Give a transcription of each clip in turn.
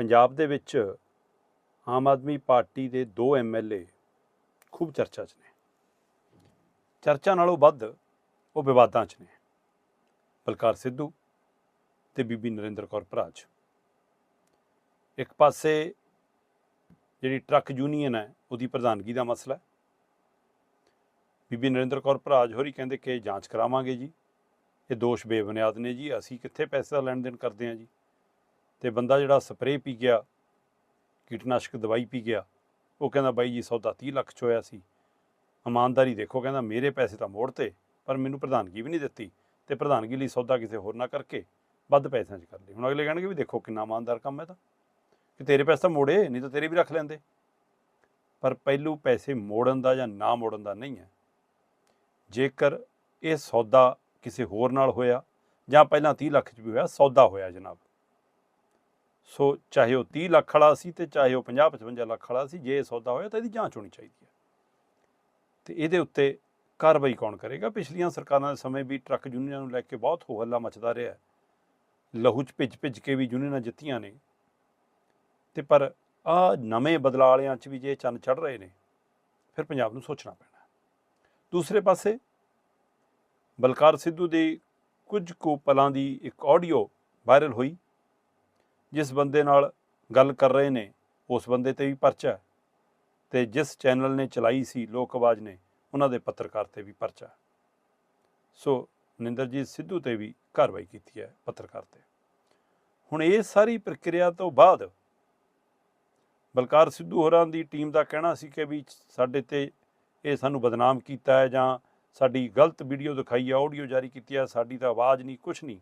ਪੰਜਾਬ ਦੇ ਵਿੱਚ ਆਮ ਆਦਮੀ ਪਾਰਟੀ ਦੇ ਦੋ ਐਮਐਲਏ ਖੂਬ ਚਰਚਾ 'ਚ ਨੇ। ਚਰਚਾ ਨਾਲੋਂ ਵੱਧ ਉਹ ਵਿਵਾਦਾਂ 'ਚ ਨੇ। ਬਲਕਾਰ ਸਿੱਧੂ ਤੇ ਬੀਬੀ ਨਰਿੰਦਰ ਕੌਰ ਭਰਾਜ। ਇੱਕ ਪਾਸੇ ਜਿਹੜੀ ਟਰੱਕ ਯੂਨੀਅਨ ਹੈ, ਉਹਦੀ ਪ੍ਰਧਾਨਗੀ ਦਾ ਮਸਲਾ ਹੈ। ਬੀਬੀ ਨਰਿੰਦਰ ਕੌਰ ਭਰਾਜ ਹੋਰੀ ਕਹਿੰਦੇ ਕਿ ਜਾਂਚ ਕਰਾਵਾਂਗੇ ਜੀ। ਇਹ ਦੋਸ਼ ਬੇਬੁਨਿਆਦ ਨੇ ਜੀ। ਅਸੀਂ ਕਿੱਥੇ ਪੈਸੇ ਦਾ ਲੈਣ ਦੇਣ ਕਰਦੇ ਹਾਂ ਜੀ? ਤੇ ਬੰਦਾ ਜਿਹੜਾ ਸਪਰੇਅ ਪੀ ਗਿਆ, ਕੀਟਨਾਸ਼ਕ ਦਵਾਈ ਪੀ ਗਿਆ, ਉਹ ਕਹਿੰਦਾ ਬਾਈ ਜੀ ਸੌਦਾ 30 ਲੱਖ ਚ ਹੋਇਆ ਸੀ। ਇਮਾਨਦਾਰੀ ਦੇਖੋ ਕਹਿੰਦਾ ਮੇਰੇ ਪੈਸੇ ਤਾਂ ਮੋੜ ਤੇ, ਪਰ ਮੈਨੂੰ ਪ੍ਰਧਾਨਗੀ ਵੀ ਨਹੀਂ ਦਿੱਤੀ ਤੇ ਪ੍ਰਧਾਨਗੀ ਲਈ ਸੌਦਾ ਕਿਸੇ ਹੋਰ ਨਾ ਕਰਕੇ ਵੱਧ ਪੈਸਿਆਂ 'ਚ ਕਰ ਲਈ। ਹੁਣ ਅਗਲੇ ਕਹਿਣਗੇ ਵੀ ਦੇਖੋ ਕਿੰਨਾ ਇਮਾਨਦਾਰ ਕੰਮ ਹੈ ਤਾਂ। ਕਿ ਤੇਰੇ ਪੈਸੇ ਤਾਂ ਮੋੜੇ, ਨਹੀਂ ਤਾਂ ਤੇਰੇ ਵੀ ਰੱਖ ਲੈਂਦੇ। ਪਰ ਪਹਿਲੂ ਪੈਸੇ ਮੋੜਨ ਦਾ ਜਾਂ ਨਾ ਮੋੜਨ ਦਾ ਨਹੀਂ ਹੈ। ਜੇਕਰ ਇਹ ਸੌਦਾ ਕਿਸੇ ਹੋਰ ਨਾਲ ਹੋਇਆ ਜਾਂ ਪਹਿਲਾਂ 30 ਲੱਖ 'ਚ ਵੀ ਹੋਇਆ, ਸੌਦਾ ਹੋਇਆ ਜਨਾਬ। ਸੋ ਚਾਹੇ ਉਹ 30 ਲੱਖ ਵਾਲਾ ਸੀ ਤੇ ਚਾਹੇ ਉਹ 50 55 ਲੱਖ ਵਾਲਾ ਸੀ, ਜੇ ਇਹ ਸੌਦਾ ਹੋਇਆ ਤਾਂ ਇਹਦੀ ਜਾਂਚ ਹੋਣੀ ਚਾਹੀਦੀ ਹੈ। ਤੇ ਇਹਦੇ ਉੱਤੇ ਕਾਰਵਾਈ ਕੌਣ ਕਰੇਗਾ? ਪਿਛਲੀਆਂ ਸਰਕਾਰਾਂ ਦੇ ਸਮੇਂ ਵੀ ਟਰੱਕ ਯੂਨੀਅਨਾਂ ਨੂੰ ਲੈ ਕੇ ਬਹੁਤ ਹੋ ਹੱਲਾ ਮਚਦਾ ਰਿਹਾ ਲਹੂ ਚ ਭਿੱਜ ਭਿੱਜ ਕੇ ਵੀ ਯੂਨੀਅਨਾਂ ਜਿੱਤੀਆਂ ਨੇ। ਤੇ ਪਰ ਆ ਨਵੇਂ ਬਦਲਾਅ ਵਾਲਿਆਂ ਚ ਵੀ ਜੇ ਚੰਨ ਚੜ ਰਹੇ ਨੇ, ਫਿਰ ਪੰਜਾਬ ਨੂੰ ਸੋਚਣਾ ਪੈਣਾ ਦੂਸਰੇ ਪਾਸੇ ਬਲਕਾਰ ਸਿੱਧੂ ਦੀ ਕੁਝ ਕੁ ਪਲਾਂ ਦੀ ਇੱਕ ਆਡੀਓ ਵਾਇਰਲ ਹੋਈ। ਜਿਸ ਬੰਦੇ ਨਾਲ ਗੱਲ ਕਰ ਰਹੇ ਨੇ, ਉਸ ਬੰਦੇ ਤੇ ਵੀ ਪਰਚਾ ਹੈ। ਤੇ ਜਿਸ ਚੈਨਲ ਨੇ ਚਲਾਈ ਸੀ ਲੋਕ ਆਵਾਜ਼ ਨੇ, ਉਹਨਾਂ ਦੇ ਪੱਤਰਕਾਰ ਤੇ ਵੀ ਪਰਚਾ ਸੋ ਨਿੰਦਰਜੀਤ ਸਿੱਧੂ ਤੇ ਵੀ ਕਾਰਵਾਈ ਕੀਤੀ ਹੈ ਪੱਤਰਕਾਰ ਤੇ। ਹੁਣ ਇਹ ਸਾਰੀ ਪ੍ਰਕਿਰਿਆ ਤੋਂ ਬਾਅਦ ਬਲਕਾਰ ਸਿੱਧੂ ਹੋਰਾਂ ਦੀ ਟੀਮ ਦਾ ਕਹਿਣਾ ਸੀ ਕਿ ਵੀ ਸਾਡੇ ਤੇ ਇਹ ਸਾਨੂੰ ਬਦਨਾਮ ਕੀਤਾ ਹੈ ਜਾਂ ਸਾਡੀ ਗਲਤ ਵੀਡੀਓ ਦਿਖਾਈ ਹੈ ਆਡੀਓ ਜਾਰੀ ਕੀਤੀ ਹੈ ਸਾਡੀ ਤਾਂ ਆਵਾਜ਼ ਨਹੀਂ ਕੁਝ ਨਹੀਂ।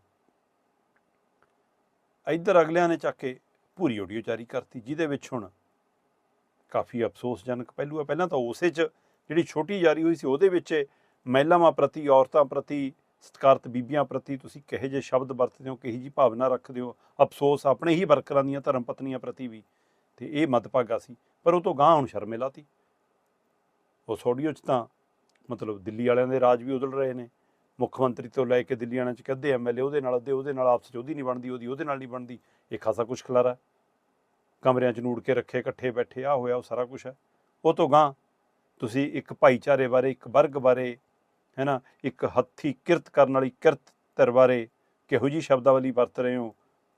ਇੱਧਰ ਅਗਲਿਆਂ ਨੇ ਚੱਕ ਕੇ ਪੂਰੀ ਆਡੀਓ ਜਾਰੀ ਕਰਤੀ, ਜਿਹਦੇ ਵਿੱਚ ਹੁਣ ਕਾਫੀ ਅਫਸੋਸਜਨਕ ਪਹਿਲੂ ਹੈ ਪਹਿਲਾਂ ਤਾਂ ਉਸੇ 'ਚ ਜਿਹੜੀ ਛੋਟੀ ਜਾਰੀ ਹੋਈ ਸੀ, ਉਹਦੇ ਵਿੱਚ ਮਹਿਲਾਵਾਂ ਪ੍ਰਤੀ, ਔਰਤਾਂ ਪ੍ਰਤੀ, ਸਤਿਕਾਰਤ ਬੀਬੀਆਂ ਪ੍ਰਤੀ ਤੁਸੀਂ ਕਿਹੋ ਜਿਹੇ ਸ਼ਬਦ ਵਰਤਦੇ ਹੋ, ਕਿਹੋ ਜੀ ਭਾਵਨਾ ਰੱਖਦੇ ਹੋ? ਅਫਸੋਸ ਆਪਣੇ ਹੀ ਵਰਕਰਾਂ ਦੀਆਂ, ਧਰਮ ਪਤਨੀਆਂ ਪ੍ਰਤੀ ਵੀ। ਤੇ ਇਹ ਮਦਭਾਗਾ ਸੀ। ਪਰ ਉਹ ਤੋਂ ਗਾਂ ਹੁਣ ਸ਼ਰਮੇ ਲਾਤੀ। ਉਸ ਆਡੀਓ 'ਚ ਤਾਂ ਮਤਲਬ ਦਿੱਲੀ ਵਾਲਿਆਂ ਦੇ ਰਾਜ ਵੀ ਉਦਲ ਰਹੇ ਨੇ। ਮੁੱਖ ਮੰਤਰੀ ਤੋਂ ਲੈ ਕੇ ਦਿੱਲੀ ਵਾਲਿਆਂ 'ਚ ਕਹਦੇ ਐਮਐਲਏ ਉਹਦੇ ਨਾਲ ਅੱਧੇ, ਉਹਦੇ ਨਾਲ ਆਪਸ 'ਚ ਉਹਦੀ ਨਹੀਂ ਬਣਦੀ, ਉਹਦੀ ਉਹਦੇ ਨਾਲ ਨਹੀਂ ਬਣਦੀ। ਇਹ ਖਾਸਾ ਕੁਝ ਖਲਾਰਾ ਕਮਰਿਆਂ 'ਚ ਨੂੜ ਕੇ ਰੱਖੇ, ਇਕੱਠੇ ਬੈਠੇ ਆ ਹੋਇਆ, ਉਹ ਸਾਰਾ ਕੁਝ ਹੈ। ਉਹ ਤੋਂ ਗਾਂ ਤੁਸੀਂ ਇੱਕ ਭਾਈਚਾਰੇ ਬਾਰੇ, ਇੱਕ ਵਰਗ ਬਾਰੇ ਹੈ ਨਾ ਇੱਕ ਹੱਥੀ ਕਿਰਤ ਕਰਨ ਵਾਲੀ ਕਿਰਤ ਧਿਰ ਬਾਰੇ ਕਿਹੋ ਜੀ ਸ਼ਬਦਾਵਲੀ ਵਰਤ ਰਹੇ ਹੋ,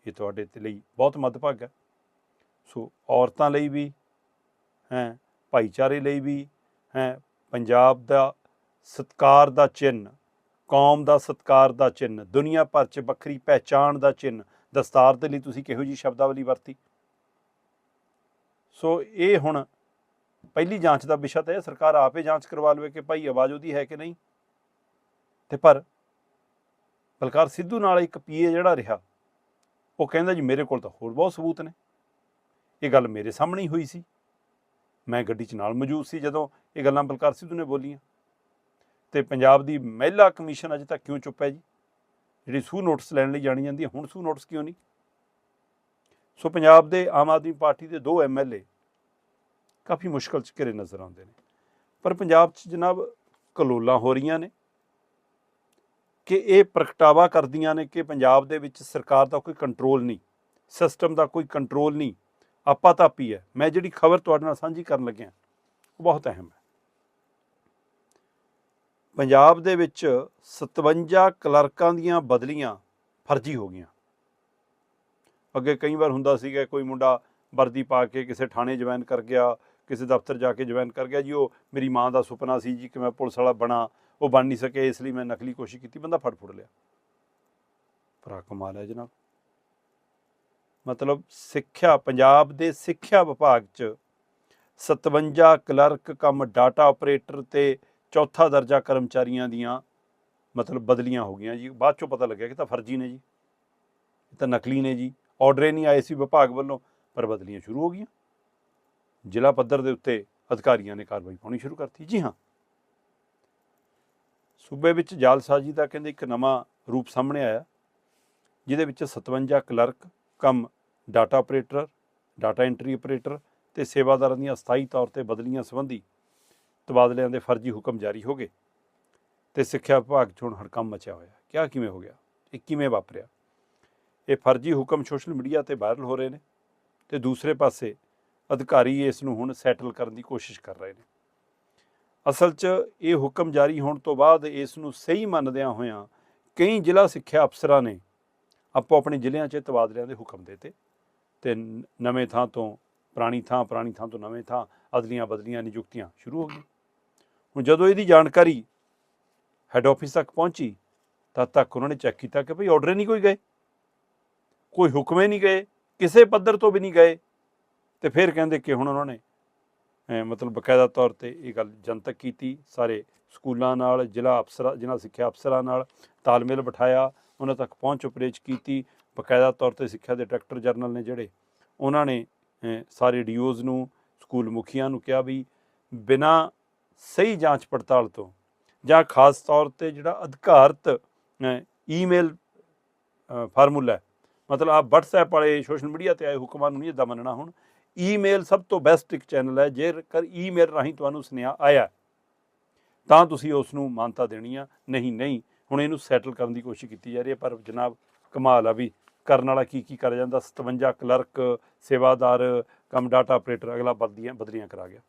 ਇਹ ਤੁਹਾਡੇ ਤੇ ਲਈ ਬਹੁਤ ਮੱਦਭਾਗਾ। ਹੈ ਸੋ ਔਰਤਾਂ ਲਈ ਵੀ, ਹੈ, ਭਾਈਚਾਰੇ ਲਈ ਵੀ, ਹੈ, ਪੰਜਾਬ ਦਾ ਸਤਕਾਰ ਦਾ ਚਿੰਨ੍ਹ ਕੌਮ ਦਾ ਸਤਕਾਰ ਦਾ ਚਿੰਨ ਦੁਨੀਆ ਭਰ 'ਚ ਵੱਖਰੀ ਪਹਿਚਾਣ ਦਾ ਚਿੰਨ ਦਸਤਾਰ ਦੇ ਲਈ ਤੁਸੀਂ ਕਿਹੋ ਜੀ ਸ਼ਬਦਾਵਲੀ ਵਰਤੀ? ਸੋ ਇਹ ਹੁਣ ਪਹਿਲੀ ਜਾਂਚ ਦਾ ਵਿਸ਼ਾ ਤਾਂ ਇਹ ਸਰਕਾਰ ਆਪੇ ਜਾਂਚ ਕਰਵਾ ਲਵੇ ਕਿ ਭਾਈ ਆਵਾਜ਼ ਉਹਦੀ ਹੈ ਕਿ ਨਹੀਂ। ਤੇ ਪਰ ਬਲਕਾਰ ਸਿੱਧੂ ਨਾਲ ਇੱਕ ਪੀਏ ਜਿਹੜਾ ਰਿਹਾ, ਉਹ ਕਹਿੰਦਾ ਜੀ ਮੇਰੇ ਕੋਲ ਤਾਂ ਹੋਰ ਬਹੁਤ ਸਬੂਤ ਨੇ। ਇਹ ਗੱਲ ਮੇਰੇ ਸਾਹਮਣੇ ਹੀ ਹੋਈ ਸੀ। ਮੈਂ ਗੱਡੀ 'ਚ ਨਾਲ ਮੌਜੂਦ ਸੀ ਜਦੋਂ ਇਹ ਗੱਲਾਂ ਬਲਕਾਰ ਸਿੱਧੂ ਨੇ ਬੋਲੀਆਂ। ਤੇ ਪੰਜਾਬ ਦੀ ਮਹਿਲਾ ਕਮਿਸ਼ਨ ਅਜੇ ਤੱਕ ਕਿਉਂ ਚੁੱਪ ਹੈ ਜੀ? ਜਿਹੜੀ ਸੂ ਨੋਟਿਸ ਲੈਣ ਲਈ ਜਾਣੀ ਜਾਂਦੀ ਹੈ, ਹੁਣ ਸੂ ਨੋਟਿਸ ਕਿਉਂ ਨਹੀਂ? ਸੋ ਪੰਜਾਬ ਦੇ ਆਮ ਆਦਮੀ ਪਾਰਟੀ ਦੇ ਦੋ ਐਮਐਲਏ ਕਾਫੀ ਮੁਸ਼ਕਲ 'ਚ ਘਿਰੇ ਨਜ਼ਰ ਆਉਂਦੇ ਨੇ। ਪਰ ਪੰਜਾਬ 'ਚ ਜਨਾਬ ਕਲੋਲਾਂ ਹੋ ਰਹੀਆਂ ਨੇ ਕਿ ਇਹ ਪ੍ਰਗਟਾਵਾ ਕਰਦੀਆਂ ਨੇ ਕਿ ਪੰਜਾਬ ਦੇ ਵਿੱਚ ਸਰਕਾਰ ਦਾ ਕੋਈ ਕੰਟਰੋਲ ਨਹੀਂ, ਸਿਸਟਮ ਦਾ ਕੋਈ ਕੰਟਰੋਲ ਨਹੀਂ ਆਪਾ ਤਾਪੀ ਹੈ। ਮੈਂ ਜਿਹੜੀ ਖਬਰ ਤੁਹਾਡੇ ਨਾਲ ਸਾਂਝੀ ਕਰਨ ਲੱਗਿਆ, ਉਹ ਬਹੁਤ ਅਹਿਮ ਹੈ। ਪੰਜਾਬ ਦੇ ਵਿੱਚ 57 ਕਲਰਕਾਂ ਦੀਆਂ ਬਦਲੀਆਂ ਫਰਜ਼ੀ ਹੋ ਗਈਆਂ। ਅੱਗੇ ਕਈ ਵਾਰ ਹੁੰਦਾ ਸੀਗਾ ਕੋਈ ਮੁੰਡਾ ਵਰਦੀ ਪਾ ਕੇ ਕਿਸੇ ਥਾਣੇ ਜੁਆਇਨ ਕਰ ਗਿਆ, ਕਿਸੇ ਦਫ਼ਤਰ ਜਾ ਕੇ ਜੁਆਇਨ ਕਰ ਗਿਆ, ਜੀ ਉਹ ਮੇਰੀ ਮਾਂ ਦਾ ਸੁਪਨਾ ਸੀ ਜੀ ਕਿ ਮੈਂ ਪੁਲਿਸ ਵਾਲਾ ਬਣਾ, ਉਹ ਬਣ ਨਹੀਂ ਸਕੇ, ਇਸ ਲਈ ਮੈਂ ਨਕਲੀ ਕੋਸ਼ਿਸ਼ ਕੀਤੀ, ਬੰਦਾ ਫੜ ਫੁੜ ਲਿਆ। ਭਰਾ ਕਮਾਲ ਹੈ ਜਨਾਬ। ਮਤਲਬ ਸਿੱਖਿਆ, ਪੰਜਾਬ ਦੇ ਸਿੱਖਿਆ ਵਿਭਾਗ 'ਚ 57 ਕਲਰਕ ਕੰਮ ਡਾਟਾ ਆਪਰੇਟਰ ਤੇ ਚੌਥਾ ਦਰਜਾ ਕਰਮਚਾਰੀਆਂ ਦੀਆਂ ਮਤਲਬ ਬਦਲੀਆਂ ਹੋ ਗਈਆਂ ਜੀ। ਬਾਅਦ ਚੋਂ ਪਤਾ ਲੱਗਿਆ ਕਿ ਤਾਂ ਫਰਜ਼ੀ ਨੇ ਜੀ। ਇਹ ਤਾਂ ਨਕਲੀ ਨੇ ਜੀ। ਆਰਡਰ ਨਹੀਂ ਆਏ ਸੀ ਵਿਭਾਗ ਵੱਲੋਂ, ਪਰ ਬਦਲੀਆਂ ਸ਼ੁਰੂ ਹੋ ਗਈਆਂ। ਜ਼ਿਲ੍ਹਾ ਪੱਧਰ ਦੇ ਉੱਤੇ ਅਧਿਕਾਰੀਆਂ ਨੇ ਕਾਰਵਾਈ ਪਾਉਣੀ ਸ਼ੁਰੂ ਕਰਤੀ। ਜੀ ਹਾਂ। ਸੂਬੇ ਵਿੱਚ ਜਾਲਸਾਜ਼ੀ ਦਾ ਕਹਿੰਦੇ ਇੱਕ ਨਵਾਂ ਰੂਪ ਸਾਹਮਣੇ ਆਇਆ, ਜਿਹਦੇ ਵਿੱਚ 57 clerk, cum data operator, data entry operator ਤੇ ਸੇਵਾਦਾਰਾਂ ਦੀਆਂ ਅਸਥਾਈ ਤੌਰ ਤੇ ਬਦਲੀਆਂ ਸੰਬੰਧੀ ਤਬਾਦਲਿਆਂ ਦੇ ਫਰਜ਼ੀ ਹੁਕਮ ਜਾਰੀ ਹੋ ਗਏ ਤੇ ਸਿੱਖਿਆ ਵਿਭਾਗ 'ਚ ਹੁਣ ਹੜਕੰਮ ਮਚਿਆ ਹੋਇਆ। ਕਿਆ ਕਿਵੇਂ ਹੋ ਗਿਆ? ਇਹ ਕਿਵੇਂ ਵਾਪਰਿਆ? ਇਹ ਫਰਜ਼ੀ ਹੁਕਮ ਸੋਸ਼ਲ ਮੀਡੀਆ ਤੇ ਵਾਇਰਲ ਹੋ ਰਹੇ ਨੇ ਤੇ ਦੂਸਰੇ ਪਾਸੇ ਅਧਿਕਾਰੀ ਇਸ ਨੂੰ ਹੁਣ ਸੈਟਲ ਕਰਨ ਦੀ ਕੋਸ਼ਿਸ਼ ਕਰ ਰਹੇ ਨੇ। ਅਸਲ 'ਚ ਇਹ ਹੁਕਮ ਜਾਰੀ ਹੋਣ ਤੋਂ ਬਾਅਦ ਇਸ ਨੂੰ ਸਹੀ ਮੰਨਦਿਆਂ ਹੋਇਆਂ ਕਈ ਜ਼ਿਲ੍ਹਾ ਸਿੱਖਿਆ ਅਫਸਰਾਂ ਨੇ ਆਪੋ ਆਪਣੇ ਜ਼ਿਲ੍ਹਿਆਂ 'ਚ ਤਬਾਦਲਿਆਂ ਦੇ ਹੁਕਮ ਦਿੱਤੇ ਤੇ ਨਵੇਂ ਥਾਂ ਤੋਂ ਪੁਰਾਣੀ ਥਾਂ ਪੁਰਾਣੀ ਥਾਂ ਤੋਂ ਨਵੇਂ ਥਾਂ ਅਦਲੀਆਂ ਬਦਲੀਆਂ ਨਿਯੁਕਤੀਆਂ ਸ਼ੁਰੂ ਹੋ ਗਈਆਂ। ਹੁਣ ਜਦੋਂ ਇਹਦੀ ਜਾਣਕਾਰੀ ਹੈੱਡ ਆਫਿਸ ਤੱਕ ਪਹੁੰਚੀ ਤਦ ਤੱਕ ਉਹਨਾਂ ਨੇ ਚੈੱਕ ਕੀਤਾ ਕਿ ਭਈ ਆਰਡਰ ਨਹੀਂ ਕੋਈ ਗਏ। ਕੋਈ ਹੁਕਮੇ ਨਹੀਂ ਗਏ ਕਿਸੇ ਪੱਧਰ ਤੋਂ ਵੀ ਨਹੀਂ ਗਏ। ਤੇ ਫਿਰ ਕਹਿੰਦੇ ਕਿ ਹੁਣ ਉਹਨਾਂ ਨੇ ਮਤਲਬ ਬਕਾਇਦਾ ਤੌਰ ਤੇ ਇਹ ਗੱਲ ਜਨਤਕ ਕੀਤੀ ਸਾਰੇ ਸਕੂਲਾਂ ਨਾਲ ਜ਼ਿਲ੍ਹਾ ਅਫਸਰਾਂ ਜ਼ਿਲ੍ਹਾ ਸਿੱਖਿਆ ਅਫਸਰਾਂ ਨਾਲ ਤਾਲਮੇਲ ਬਿਠਾਇਆ ਉਹਨਾਂ ਤੱਕ ਪਹੁੰਚ ਉਪਰੇਜ ਕੀਤੀ। ਬਕਾਇਦਾ ਤੌਰ ਤੇ ਸਿੱਖਿਆ ਦੇ ਡਾਇਰੈਕਟਰ ਜਨਰਲ ਨੇ ਜਿਹੜੇ ਉਹਨਾਂ ਨੇ ਅਹ, ਸਾਰੇ ਡੀਓਜ਼ ਨੂੰ ਸਕੂਲ ਮੁਖੀਆਂ ਨੂੰ ਕਿਹਾ ਵੀ ਬਿਨਾਂ ਸਹੀ ਜਾਂਚ ਪੜਤਾਲ ਤੋਂ ਜਾਂ ਖਾਸ ਤੌਰ ਤੇ ਜਿਹੜਾ ਅਧਿਕਾਰਤ ਈਮੇਲ ਫਾਰਮੂਲਾ ਮਤਲਬ ਆ WhatsApp ਵਾਲੇ ਸੋਸ਼ਲ ਮੀਡੀਆ ਤੇ ਆਏ ਹੁਕਮਾਂ ਨੂੰ ਨਹੀਂ ਇਦਾਂ ਮੰਨਣਾ ਹੁਣ। ਈਮੇਲ ਸਭ ਤੋਂ ਬੈਸਟ ਇੱਕ ਚੈਨਲ ਹੈ, ਜੇਕਰ ਈਮੇਲ ਰਾਹੀਂ ਤੁਹਾਨੂੰ ਸੁਨੇਹਾ ਆਇਆ ਤਾਂ ਤੁਸੀਂ ਉਸ ਨੂੰ ਮਾਨਤਾ ਦੇਣੀ ਆ। ਨਹੀਂ ਨਹੀਂ, ਹੁਣ ਇਹਨੂੰ ਸੈਟਲ ਕਰਨ ਦੀ ਕੋਸ਼ਿਸ਼ ਕੀਤੀ ਜਾ ਰਹੀ ਹੈ, ਪਰ ਜਨਾਬ ਕਮਾਲ ਆ ਵੀ ਕਰਨ ਵਾਲਾ ਕੀ ਕੀ ਕਰ ਜਾਂਦਾ। 57 ਕਲਰਕ, ਸੇਵਾਦਾਰ, ਕਮ ਡਾਟਾ ਆਪਰੇਟਰ ਅਗਲਾ ਬਦਲੀਆਂ ਬਦਲੀਆਂ ਕਰਾ ਗਿਆ।